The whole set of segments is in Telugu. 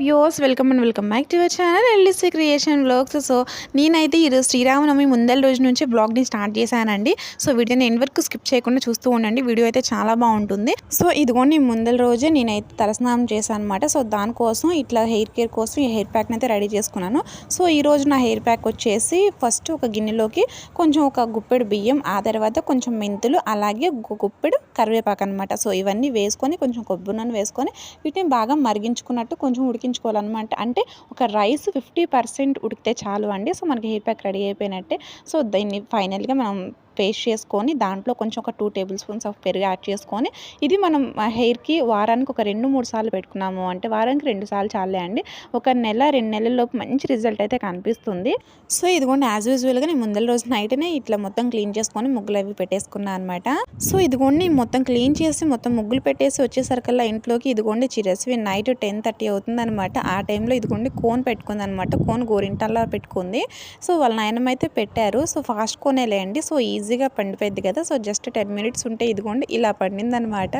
Viewers welcome and welcome back to your channel L D C creation blogs so నేనైతే ఈరోజు శ్రీరామనవమి ముందల రోజు నుంచి బ్లాగ్ని స్టార్ట్ చేశానండి. సో వీడియోని ఎండ్ వరకు స్కిప్ చేయకుండా చూస్తూ ఉండండి. వీడియో అయితే చాలా బాగుంటుంది. సో ఇదిగోండి ముందల రోజే నేనైతే తలస్నానం చేశాను అనమాట సో దానికోసం ఇట్లా హెయిర్ కేర్ కోసం ఈ హెయిర్ ప్యాక్ని అయితే రెడీ చేసుకున్నాను. సో ఈ రోజు నా హెయిర్ ప్యాక్ వచ్చేసి ఫస్ట్ ఒక గిన్నెలోకి కొంచెం ఒక గుప్పెడు బియ్యం ఆ తర్వాత కొంచెం మెంతులు అలాగే గుప్పెడు కరివేపాకు అనమాట సో ఇవన్నీ వేసుకొని కొంచెం కొబ్బరి నూనె వేసుకొని వీటిని బాగా మరిగించుకున్నట్టు కొంచెం ఉడికించుకోవాలన్నమాట. అంటే ఒక రైస్ ఫిఫ్టీ పర్సెంట్ ఉడికితే చాలు అండి. సో మనకి హెయిర్ ప్యాక్ రెడీ అయిపోయినట్టే. సో దీన్ని ఫైనల్గా మనం పేస్ట్ చేసుకొని దాంట్లో కొంచెం ఒక టూ టేబుల్ స్పూన్స్ ఆఫ్ పెరుగు యాడ్ చేసుకొని ఇది మనం హెయిర్కి వారానికి ఒక రెండు మూడు సార్లు పెట్టుకున్నాము అంటే వారానికి రెండు సార్లు చాలే అండి. ఒక నెల రెండు నెలల్లోపు మంచి రిజల్ట్ అయితే కనిపిస్తుంది. సో ఇదిగోండి యాజ్ యూజువల్గా నేను ముందల రోజు నైట్నే ఇట్లా మొత్తం క్లీన్ చేసుకొని ముగ్గులు అవి పెట్టేసుకున్నాను అనమాట సో ఇదిగోండి మొత్తం క్లీన్ చేసి మొత్తం ముగ్గులు పెట్టేసి వచ్చేసరికల్లా ఇంట్లోకి ఇదిగోండి చిరస్వి నైట్ టెన్ థర్టీ అవుతుంది అనమాట ఆ టైంలో ఇదిగోండి కోన్ పెట్టుకుంది అనమాట కోన్ గోరింటల్లా పెట్టుకుంది. సో వాళ్ళ నాయనమైతే పెట్టారు. సో ఫాస్ట్ కోనేలే అండి. సో ఈజీగా పండిపోయింది కదా సో జస్ట్ టెన్ మినిట్స్ ఉంటే ఇదిగోండి ఇలా పండింది అనమాట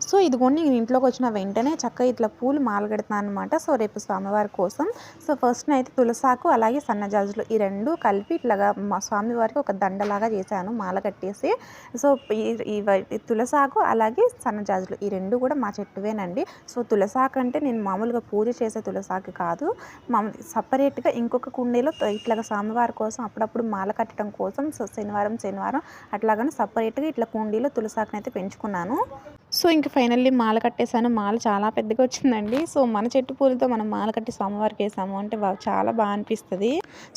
సో ఇదిగోండి నేను ఇంట్లోకి వచ్చిన వెంటనే చక్కగా ఇట్లా పూలు మాలగెడుతున్నాను అనమాట సో రేపు స్వామివారి కోసం. సో ఫస్ట్ అయితే తులసాకు అలాగే సన్నజాజులు ఈ రెండు కలిపి ఇట్లాగా మా స్వామివారికి ఒక దండలాగా చేశాను మాల కట్టేసి. సో ఈ- తులసాకు అలాగే సన్నజాజులు ఈ రెండు కూడా మా చెట్టువేనండి. సో తులసాకు అంటే నేను మామూలుగా పూజ చేసే తులసాకు కాదు. మామూలు సపరేట్గా ఇంకొక కుండీలో ఇట్లాగా స్వామివారి కోసం అప్పుడప్పుడు మాల కట్టడం కోసం సో శనివారం శనివారం అట్లాగని సపరేట్గా ఇట్లా కుండీలో తులసాకునైతే పెంచుకున్నాను. సో ఇంక ఫైనల్లీ మాల కట్టేశాను. మాల చాలా పెద్దగా వచ్చిందండి. సో మన చెట్టు పూలతో మనం మాల కట్టి స్వామివారికి వేసాము. అంటే చాలా బాగా అనిపిస్తుంది.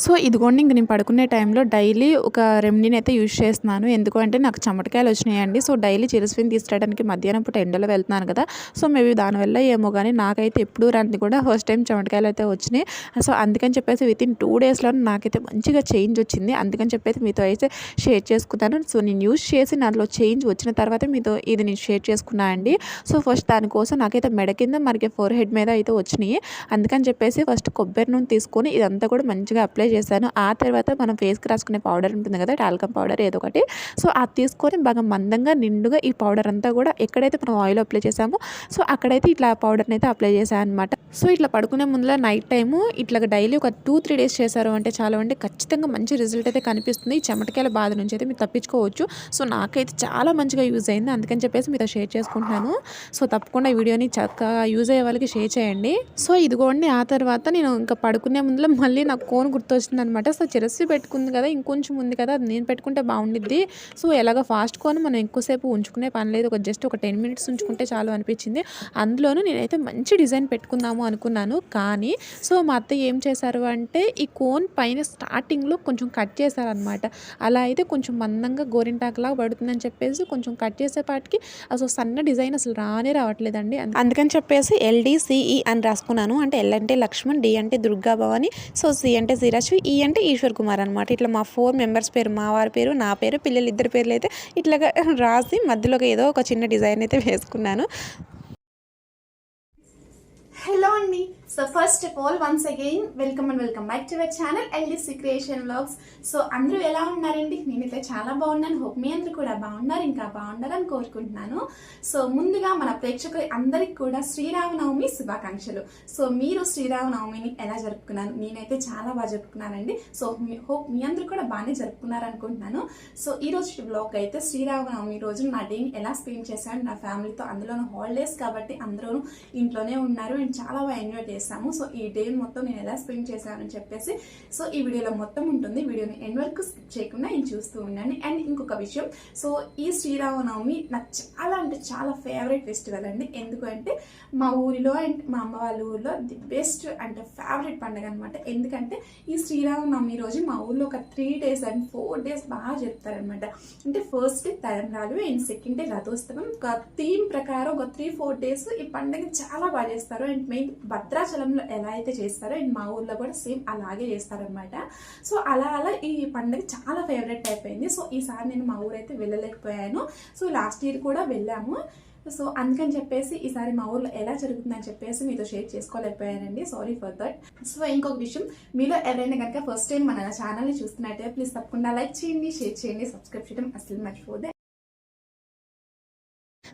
సో ఇదిగోండి ఇంక నేను పడుకునే టైంలో డైలీ ఒక రెమెడీని అయితే యూజ్ చేస్తున్నాను. ఎందుకంటే నాకు చెమటకాయలు వచ్చినాయండి. సో డైలీ చిరుస్విని తీసుకురావడానికి మధ్యాహ్నం పూట ఎండలో వెళ్తున్నాను కదా. సో మేబీ దానివల్ల ఏమో కానీ నాకైతే ఎప్పుడు రాని కూడా ఫస్ట్ టైం చెమటకాయలు అయితే వచ్చినాయి. సో అందుకని చెప్పేసి విత్ ఇన్ టూ డేస్లో నాకైతే మంచిగా చేంజ్ వచ్చింది. అందుకని చెప్పేసి మీతో అయితే షేర్ చేసుకున్నాను. సో నేను యూజ్ చేసి నాలో చేంజ్ వచ్చిన తర్వాత మీతో ఇది నేను షేర్ చేసుకున్నా అండి. సో ఫస్ట్ దానికోసం నాకైతే మెడ కింద మనకి ఫోర్ హెడ్ మీద అయితే వచ్చినాయి. అందుకని చెప్పేసి ఫస్ట్ కొబ్బరి నూనె తీసుకొని ఇదంతా కూడా మంచిగా అప్లై చేశాను. ఆ తర్వాత మనం ఫేస్కి రాసుకునే పౌడర్ ఉంటుంది కదా టాల్కమ్ పౌడర్ ఏదో ఒకటి. సో అది తీసుకొని బాగా మందంగా నిండుగా ఈ పౌడర్ అంతా కూడా ఎక్కడైతే మనం ఆయిల్ అప్లై చేసామో సో అక్కడైతే ఇట్లా పౌడర్ని అయితే అప్లై చేశాను అనమాట సో ఇట్లా పడుకునే ముందులో నైట్ టైము ఇట్లా డైలీ ఒక టూ త్రీ డేస్ చేశారు అంటే చాలా అంటే ఖచ్చితంగా మంచి రిజల్ట్ అయితే కనిపిస్తుంది. ఈ చెమటకాయల బాధ నుంచి అయితే మీరు తప్పించుకోవచ్చు. సో నాకైతే చాలా మంచిగా యూజ్ అయింది. అందుకని చెప్పేసి మీతో షేర్ చేసుకుంటున్నాను. సో తప్పకుండా ఈ వీడియోని చక్కగా యూజ్ అయ్యే వాళ్ళకి షేర్ చేయండి. సో ఇదిగోండి ఆ తర్వాత నేను ఇంకా పడుకునే ముందులో మళ్ళీ నాకు కోన్ గుర్తొచ్చింది అనమాట సో చిరస్సి పెట్టుకుంది కదా ఇంకొంచెం ఉంది కదా అది నేను పెట్టుకుంటే బాగుండిద్ది. సో ఎలాగ ఫాస్ట్ కోన్ మనం ఎక్కువసేపు ఉంచుకునే పని లేదు. ఒక జస్ట్ ఒక టెన్ మినిట్స్ ఉంచుకుంటే చాలు అనిపించింది. అందులోనూ నేనైతే మంచి డిజైన్ పెట్టుకుందాము అనుకున్నాను. కానీ సో మా అత్త ఏం చేశారు అంటే ఈ కోన్ పైన స్టార్టింగ్లో కొంచెం కట్ చేశారనమాట అలా అయితే కొంచెం మందంగా గోరింటాకులా పడుతుందని చెప్పేసి కొంచెం కట్ చేసేపాటికి అసలు సన్న డిజైన్ అసలు రానే రావట్లేదండి. అందుకని చెప్పేసి ఎల్డిసిఈ అని రాసుకున్నాను. అంటే ఎల్ అంటే లక్ష్మణ్ డి అంటే దుర్గా భవాని సో సి అంటే శ్రీరాశ్వి ఈ అంటే ఈశ్వర్ కుమార్ అనమాట ఇట్లా మా ఫోర్ మెంబర్స్ పేరు మా వారి పేరు నా పేరు పిల్లలు ఇద్దరు పేర్లు అయితే ఇట్లాగా రాసి మధ్యలో ఏదో ఒక చిన్న డిజైన్ అయితే వేసుకున్నాను. హలో అండి so first of all once again welcome and welcome back to our channel LDC creation vlogs so అందరూ ఎలా ఉన్నారండి? నేనైతే చాలా బాగున్నాను. హోప్ మీ అందరూ కూడా బాగున్నారు. ఇంకా బాగుండాలని కోరుకుంటున్నాను. సో ముందుగా మన ప్రేక్షకులు అందరికి కూడా శ్రీరామనవమి శుభాకాంక్షలు. సో మీరు శ్రీరామనవమిని ఎలా జరుపుకున్నారు? నేనైతే చాలా బాగా జరుపుకున్నానండి. సో హోప్ మీ అందరూ కూడా బాగానే జరుపుకున్నారు అనుకుంటున్నాను సో ఈ రోజు బ్లాగ్ అయితే శ్రీరామనవమి రోజు నా డేని ఎలా స్పెండ్ చేశాను? నా ఫ్యామిలీతో అందులోనూ హాలిడేస్ కాబట్టి అందరూ ఇంట్లోనే ఉన్నారు. అండ్ చాలా బాగా ఎంజాయ్ చేస్తాము. సో ఈ డే మొత్తం నేను ఎలా స్పెండ్ చేశానని చెప్పేసి సో ఈ వీడియోలో మొత్తం ఉంటుంది. వీడియోని ఎండ్ వరకు స్కిప్ చేయకుండా నేను చూస్తూ ఉన్నాను. అండ్ ఇంకొక విషయం సో ఈ శ్రీరామనవమి నాకు చాలా అంటే చాలా ఫేవరెట్ ఫెస్టివల్ అండి. ఎందుకంటే మా ఊరిలో అండ్ మా అమ్మ వాళ్ళ ఊరిలో ది బెస్ట్ అంటే ఫేవరెట్ పండుగ అనమాట ఎందుకంటే ఈ శ్రీరామనవమి రోజు మా ఊర్లో ఒక three days and four days బాగా చెప్తారనమాట అంటే ఫస్ట్ డే తలంబ్రాలు అండ్ సెకండ్ డే రథోత్సవం. ఒక థీమ్ ప్రకారం ఒక త్రీ ఫోర్ డేస్ ఈ పండుగ చాలా బాగా చేస్తారు. అండ్ మెయిన్ అరుణాచలంలో ఎలా అయితే చేస్తారో అండ్ మా ఊర్లో కూడా సేమ్ అలాగే చేస్తారనమాట సో అలా అలా ఈ పండుగ చాలా ఫేవరెట్ అయిపోయింది సో ఈసారి నేను మా ఊరైతే వెళ్ళలేకపోయాను. సో లాస్ట్ ఇయర్ కూడా వెళ్ళాము. సో అందుకని చెప్పేసి ఈసారి మా ఊర్లో ఎలా జరుగుతుందని చెప్పేసి మీతో షేర్ చేసుకోలేకపోయానండి. సారీ ఫర్ దట్ సో ఇంకొక విషయం. మీలో ఎవరైనా కనుక ఫస్ట్ టైం మన ఛానల్ని చూస్తున్నట్టే ప్లీజ్ తప్పకుండా లైక్ చేయండి షేర్ చేయండి సబ్స్క్రైబ్ చేయడం అసలు మర్చిపోతే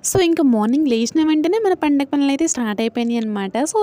సో ఇంకా మార్నింగ్ లేచిన వెంటనే మన పండగ పనులు అయితే స్టార్ట్ అయిపోయినాయి అనమాట సో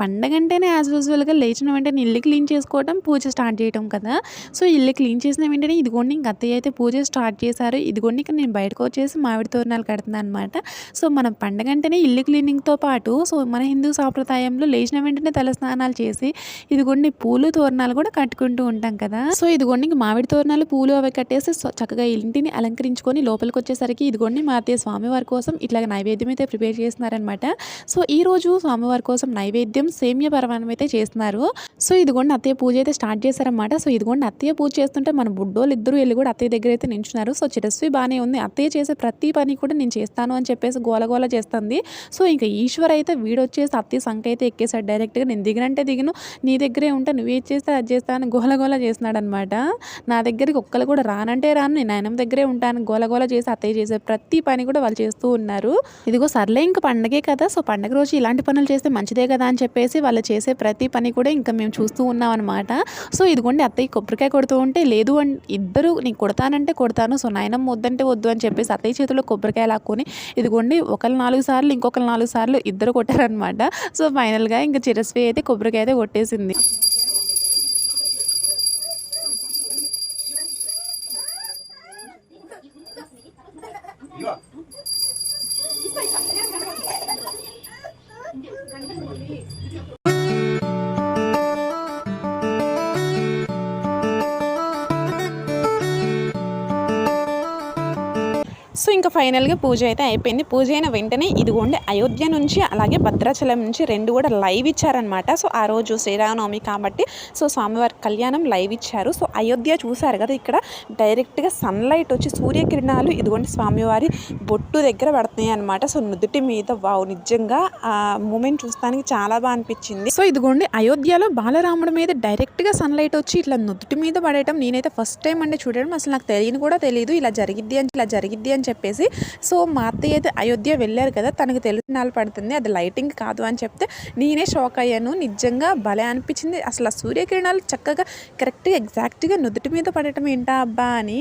పండగ అంటేనే యాజ్ యూజువల్గా లేచిన వెంటనే ఇల్లు క్లీన్ చేసుకోవడం పూజ స్టార్ట్ చేయడం కదా. సో ఇల్లు క్లీన్ చేసిన వెంటనే ఇదిగోండి ఇంక అత్తయ్య అయితే పూజ స్టార్ట్ చేశారు. ఇదిగోండి ఇక నేను బయటకు వచ్చేసి మామిడి తోరణాలు కడుతున్నాను అనమాట సో మన పండగ అంటేనే ఇల్లు క్లీనింగ్తో పాటు సో మన హిందూ సాంప్రదాయంలో లేచిన వెంటనే తల స్నానాలు చేసి ఇదిగోండి పూలు తోరణాలు కూడా కట్టుకుంటూ ఉంటాం కదా. సో ఇదిగోండి ఇంక మామిడి తోరణాలు పూలు అవి కట్టేసి చక్కగా ఇంటిని అలంకరించుకొని లోపలికి వచ్చేసరికి ఇదిగోండి మా అత్తయ్య స్వామివారి కోసం ఇట్లా నైవేద్యం అయితే ప్రిపేర్ చేస్తున్నారనమాట సో ఈ రోజు స్వామివారి కోసం నైవేద్యం సేమ్య పర్వాణం అయితే చేస్తున్నారు. సో ఇదిగోండి అత్తయ్య పూజ అయితే స్టార్ట్ చేశారనమాట సో ఇదిగోండి అత్తయ్య పూజ చేస్తుంటే మన బుడ్డోళ్ళు ఇద్దరు వెళ్ళి కూడా అత్తయ్య దగ్గర అయితే నించున్నారు. సో చిరస్వి బాగానే ఉంది. అత్తయ్య చేసే ప్రతి పని కూడా నేను చేస్తాను అని చెప్పేసి గోలగోల చేస్తుంది. సో ఇంకా ఈశ్వర్ అయితే వీడొచ్చేసి అత్తయ్య సంఖ అయితే ఎక్కేసాడు డైరెక్ట్గా. నేను దిగినంటే దిగిను నీ దగ్గరే ఉంటా నువ్వేది చేస్తే అది చేస్తాను గోలగోల చేస్తున్నాడు అనమాట నా దగ్గరికి ఒక్కరు కూడా రానంటే రాను నేను ఆయన దగ్గరే ఉంటాను గోలగోల చేసి అత్తయ్య చేసే ప్రతి పని కూడా వాళ్ళు చేస్తూ ఉన్నారు. ఇదిగో సర్లే ఇంక పండగే కదా సో పండగ రోజు ఇలాంటి పనులు చేస్తే మంచిదే కదా అని చెప్పేసి వాళ్ళు చేసే ప్రతి పని కూడా ఇంకా మేము చూస్తూ ఉన్నాం అనమాట సో ఇదిగోండి అత్తయ్య కొబ్బరికాయ కొడుతూ ఉంటే లేదు అని ఇద్దరు నీకు కొడతానంటే కొడతాను సో నాయనమ్మ వద్దంటే వద్దు అని చెప్పేసి అత్తయ్య చేతిలో కొబ్బరికాయ లాక్కొని ఇదిగోండి ఒకరు నాలుగు సార్లు ఇంకొకరు నాలుగు సార్లు ఇద్దరు కొట్టారనమాట సో ఫైనల్గా ఇంకా చిరస్వి అయితే కొబ్బరికాయ అయితే కొట్టేసింది. ఇంకా ఫైనల్గా పూజ అయితే అయిపోయింది. పూజ అయిన వెంటనే ఇదిగోండి అయోధ్య నుంచి అలాగే భద్రాచలం నుంచి రెండు కూడా లైవ్ ఇచ్చారనమాట సో ఆ రోజు శ్రీరామనవమి కాబట్టి సో స్వామివారి కళ్యాణం లైవ్ ఇచ్చారు. సో అయోధ్య చూశారు కదా ఇక్కడ డైరెక్ట్గా సన్లైట్ వచ్చి సూర్యకిరణాలు ఇదిగోండి స్వామివారి బొట్టు దగ్గర పడుతున్నాయి అనమాట సో నుదుటి మీద వావ్ నిజంగా ఆ మూమెంట్ చూస్తానికి చాలా బాగా అనిపించింది. సో ఇదిగోండి అయోధ్యలో బాలరాముడి మీద డైరెక్ట్గా సన్లైట్ వచ్చి ఇట్లా నుదుటి మీద పడేయటం నేనైతే ఫస్ట్ టైం అండి చూడడం. అసలు నాకు తెలియని కూడా తెలియదు ఇలా జరిగిద్ది అని ఇలా జరిగిద్ది అని చెప్పి చెప్పేసి. సో మా అత్తయ్య అయితే అయోధ్య వెళ్ళారు కదా తనకు తెలిసినాలు పడుతుంది అది లైటింగ్ కాదు అని చెప్తే నేనే షాక్ అయ్యాను. నిజంగా భలే అనిపించింది. అసలు ఆ సూర్యకిరణాలు చక్కగా కరెక్ట్గా ఎగ్జాక్ట్గా నుదుటి మీద పడటం ఏంటా అబ్బా అని.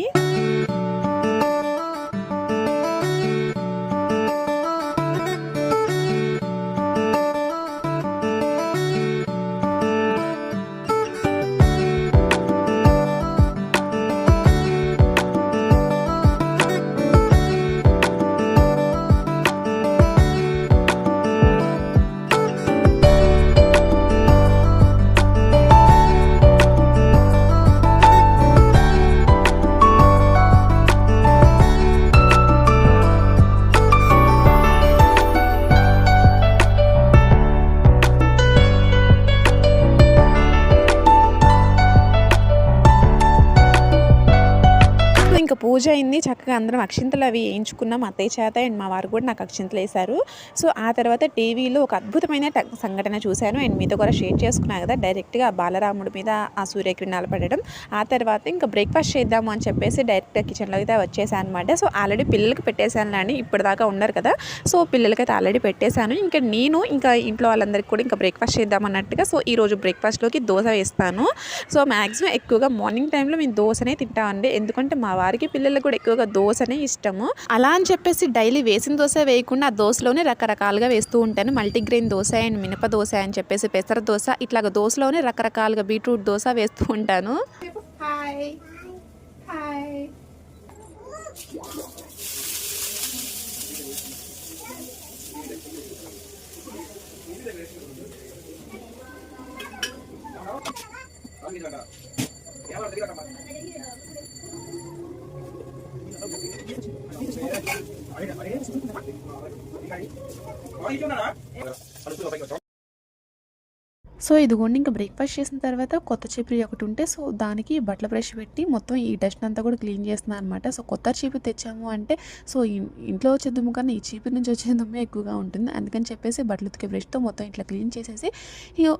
పూజ అయింది. చక్కగా అందరం అక్షింతలు అవి వేయించుకున్నాం. అత్తయ్య చేత అండ్ మా వారు కూడా నాకు అక్షింతలు వేశారు. సో ఆ తర్వాత టీవీలో ఒక అద్భుతమైన సంఘటన చూశాను. అండ్ మీతో కూడా షేర్ చేసుకున్నాను కదా డైరెక్ట్గా బాలరాముడి మీద ఆ సూర్యకిరణాలు పడడం. ఆ తర్వాత ఇంకా బ్రేక్ఫాస్ట్ చేద్దాము అని చెప్పేసి డైరెక్ట్గా కిచెన్లో అయితే వచ్చేసాను అనమాట సో ఆల్రెడీ పిల్లలకి పెట్టేశాను అని ఇప్పటిదాకా ఉన్నారు కదా. సో పిల్లలకైతే ఆల్రెడీ పెట్టేశాను. ఇంకా నేను ఇంకా ఇంట్లో వాళ్ళందరికీ కూడా ఇంకా బ్రేక్ఫాస్ట్ చేద్దాం అన్నట్టుగా సో ఈరోజు బ్రేక్ఫాస్ట్లోకి దోశ వేస్తాను. సో మ్యాక్సిమం ఎక్కువగా మార్నింగ్ టైంలో మేము దోశనే తింటామండి. ఎందుకంటే మా వారికి పిల్లలకు కూడా ఎక్కువగా దోశనే ఇష్టము. అలా అని చెప్పేసి డైలీ వేసిన దోశ వేయకుండా ఆ దోశలోనే రకరకాలుగా వేస్తూ ఉంటాను. మల్టీగ్రెయిన్ దోశ అండ్ మినప దోశ అని చెప్పేసి పెసర దోశ ఇట్లాగ దోశలోనే రకరకాలుగా బీట్రూట్ దోశ వేస్తూ ఉంటాను. హాయ్ హాయ్ సో ఇదిగోండి ఇంకా బ్రేక్ఫాస్ట్ చేసిన తర్వాత కొత్త చీపురి ఒకటి ఉంటే సో దానికి బట్టల బ్రష్ పెట్టి మొత్తం ఈ డస్ట్ అంతా కూడా క్లీన్ చేస్తున్నాను అనమాట సో కొత్త చీపురు తెచ్చాము అంటే సో ఇంట్లో వచ్చే దుమ్ము కన్నా ఈ చీపురు నుంచి వచ్చే దుమ్మే ఎక్కువగా ఉంటుంది. అందుకని చెప్పేసి బట్టలు ఉతికే బ్రష్తో మొత్తం ఇట్లా క్లీన్ చేసేసి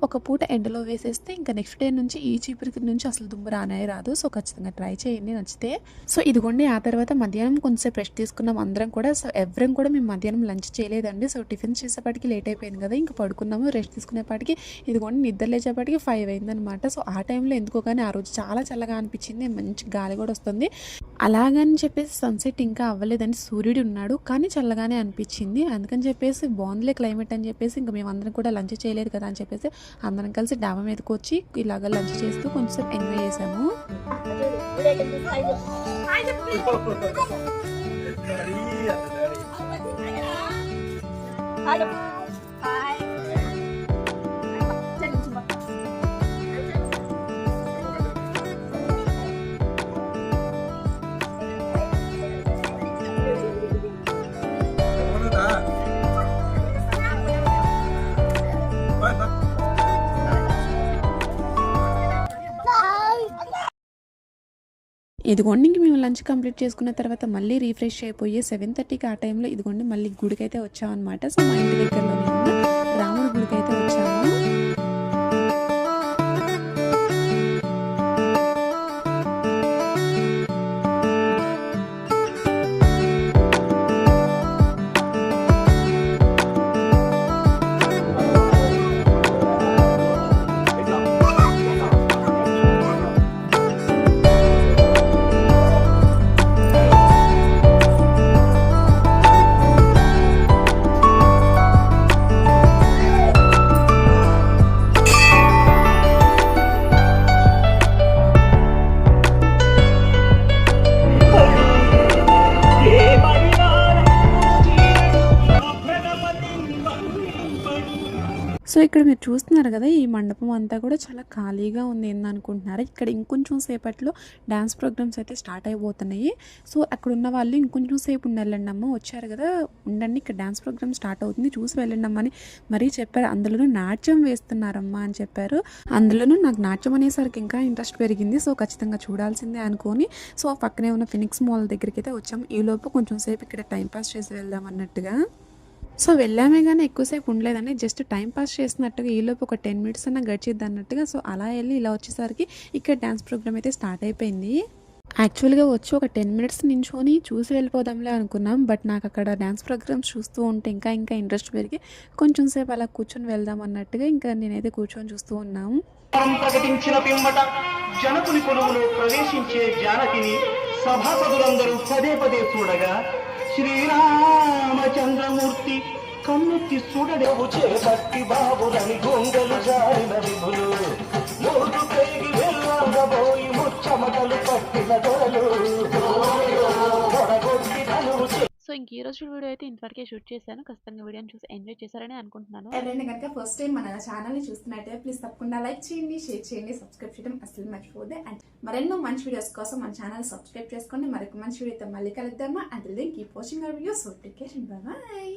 ఒక పూట ఎండలో వేసేస్తే ఇంకా నెక్స్ట్ డే నుంచి ఈ చీపురికి నుంచి అసలు దుమ్ము రానే రాదు. సో ఖచ్చితంగా ట్రై చేయండి నచ్చితే. సో ఇదిగోండి ఆ తర్వాత మధ్యాహ్నం కొంచెంసేపు రెస్ట్ తీసుకున్నాం అందరం కూడా. సో ఎవరం కూడా మేము మధ్యాహ్నం లంచ్ చేయలేదండి. సో టిఫిన్ చేసేపాటికి లేట్ అయిపోయింది కదా ఇంకా పడుకున్నాము. రెస్ట్ తీసుకునేపాటికి ఇదిగోండి నిద్ర లేచేపటికి ఫైవ్ అయిందనమాట సో ఆ టైంలో ఎందుకో కానీ ఆ రోజు చాలా చల్లగా అనిపించింది. మంచి గాలి కూడా వస్తుంది. అలాగని చెప్పేసి సన్సెట్ ఇంకా అవ్వలేదని సూర్యుడు ఉన్నాడు కానీ చల్లగానే అనిపించింది. అందుకని చెప్పేసి బాగుందిలే క్లైమేట్ అని చెప్పేసి ఇంకా మేమందరం కూడా లంచ్ చేయలేదు కదా అని చెప్పేసి అందరం కలిసి డాబా మీదకి వచ్చి ఇలాగ లంచ్ చేస్తూ కొంచెం ఎంజాయ్ చేసాము ఇదిగోండి ఇంక మేము లంచ్ కంప్లీట్ చేసుకున్న తర్వాత మళ్ళీ రీఫ్రెష్ అయిపోయి సెవెన్ థర్టీకి ఆ టైంలో ఇదిగోండి మళ్ళీ గుడికైతే వచ్చామన్నమాట. సో మా ఇంటి దగ్గరలోనే రాముడి గుడికైతే వచ్చాము. సో ఇక్కడ మీరు చూస్తున్నారు కదా ఈ మండపం అంతా కూడా చాలా ఖాళీగా ఉంది అనుకుంటున్నారు ఇక్కడ ఇంకొంచెం సేపట్లో డ్యాన్స్ ప్రోగ్రామ్స్ అయితే స్టార్ట్ అయిపోతున్నాయి. సో అక్కడ ఉన్న వాళ్ళు ఇంకొంచెం సేపు ఉండాలండి అమ్మ. వచ్చారు కదా ఉండండి ఇక్కడ డ్యాన్స్ ప్రోగ్రామ్ స్టార్ట్ అవుతుంది చూసి వెళ్ళండి అమ్మ అని మరీ చెప్పారు. అందులోనూ నాట్యం వేస్తున్నారమ్మా అని చెప్పారు. అందులోనూ నాకు నాట్యం అనేసరికి ఇంకా ఇంట్రెస్ట్ పెరిగింది. సో ఖచ్చితంగా చూడాల్సిందే అనుకొని సో పక్కనే ఉన్న ఫినిక్స్ మాల్ దగ్గరికి అయితే వచ్చాం ఈలోపు కొంచెం సేపు ఇక్కడ టైంపాస్ చేసి వెళ్దాం అన్నట్టుగా. సో వెళ్ళామే కానీ ఎక్కువసేపు ఉండలేదండి. జస్ట్ టైం పాస్ చేసినట్టుగా ఈలోపు ఒక టెన్ మినిట్స్ అన్న గడిచిద్ది అన్నట్టుగా. సో అలా వెళ్ళి ఇలా వచ్చేసరికి ఇక్కడ డ్యాన్స్ ప్రోగ్రామ్ అయితే స్టార్ట్ అయిపోయింది. యాక్చువల్గా వచ్చి ఒక టెన్ మినిట్స్ నించుకొని చూసి వెళ్ళిపోదాంలే అనుకున్నాం. బట్ నాకు అక్కడ డ్యాన్స్ ప్రోగ్రామ్స్ చూస్తూ ఉంటే ఇంకా ఇంకా ఇంట్రెస్ట్ పెరిగి కొంచెం సేపు అలా కూర్చొని వెళ్దాం అన్నట్టుగా ఇంకా నేనైతే కూర్చొని చూస్తూ ఉన్నాము ప్రకటించిన పిమ్మట జనకుని కొలువులో ప్రవేశించే జానకిని సభాసదులందరూ పదే పదే చూడగా శ్రీరామచంద్రమూర్తి కన్నెత్తి చూడడేవు చేపట్టి బాబులని గొంగలు జారిన విధులు. ఈ రోజు వీడియో అయితే ఇంతవరకే షూట్ చేశాను. ఖచ్చితంగా వీడియోని చూసి ఎంజాయ్ చేశారని అనుకుంటున్నాను. ఎవరైనా కనుక ఫస్ట్ టైం మన ఛానల్ని చూస్తున్నట్టే ప్లీజ్ తప్పకుండా లైక్ చేయండి షేర్ చేయండి సబ్స్క్రైబ్ చేయడం అసలు మర్చిపోతే అండ్ మరెన్నో మంచి వీడియోస్ కోసం మన ఛానల్ సబ్స్క్రైబ్ చేసుకోండి. మరొక మంచి వీడియోతో మళ్ళీ కలుద్దామా? And then keep watching our videos take care bye